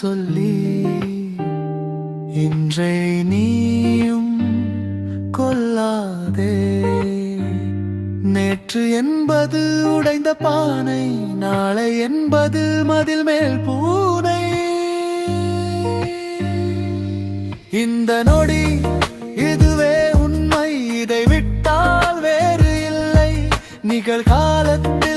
சொல்லி இன்றை நீயும் கொல்லாதே. நேற்று என்பது உடைந்த பானை நாளை என்பது மதில் மேல் பூனை. இந்த நொடி இதுவே உண்மை இதை விட்டால் வேறு இல்லை. நிகழ்காலத்தில்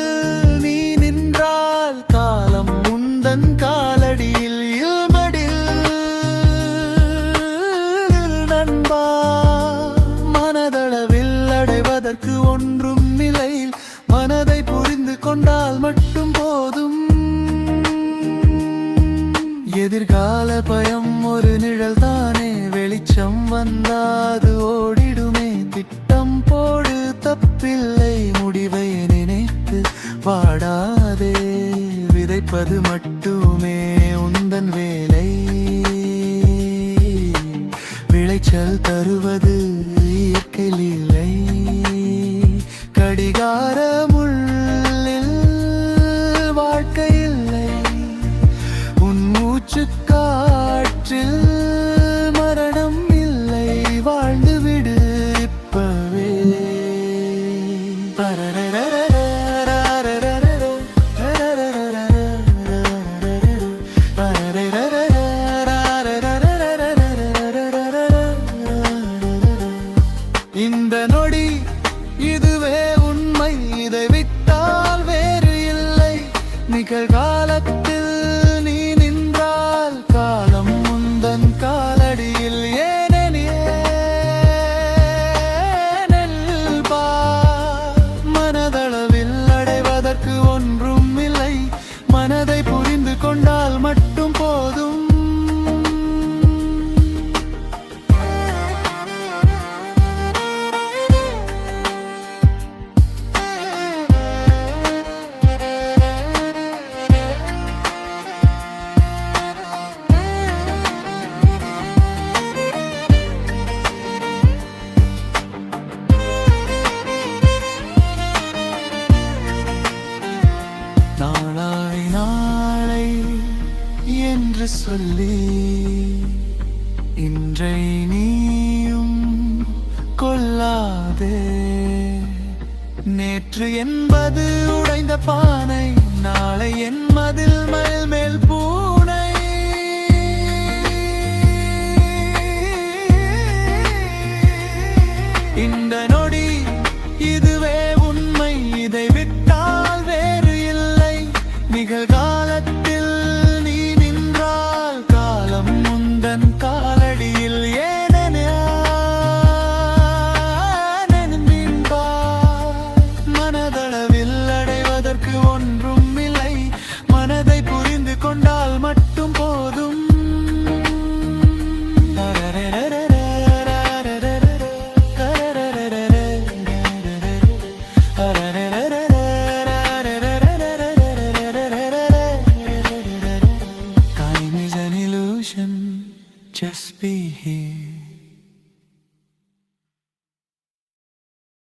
எதிர்கால பயம் ஒரு நிழல் தானே வெளிச்சம் வந்தாது ஓடிடுமே. திட்டம் போடு தப்பில்லை முடிவை நினைத்து வாடாதே. விதைப்பது மட்டுமே உந்தன் வேலை. விளைச்சல் தருவது இயற்கையில் இல்லை. காற்றில் மரணம் இல்லை வாழ்ந்து விடு இப்பவே. இந்த நொடி இதுவே உண்மை இதை விட்டால் வேறு இல்லை. நிகழ்கால சொல்லி இன்றை நீயும் கொல்லாதே நேற்று என்பது உடைந்த பானை நாளை என்பதில் மேல் மேல் பூ just be here.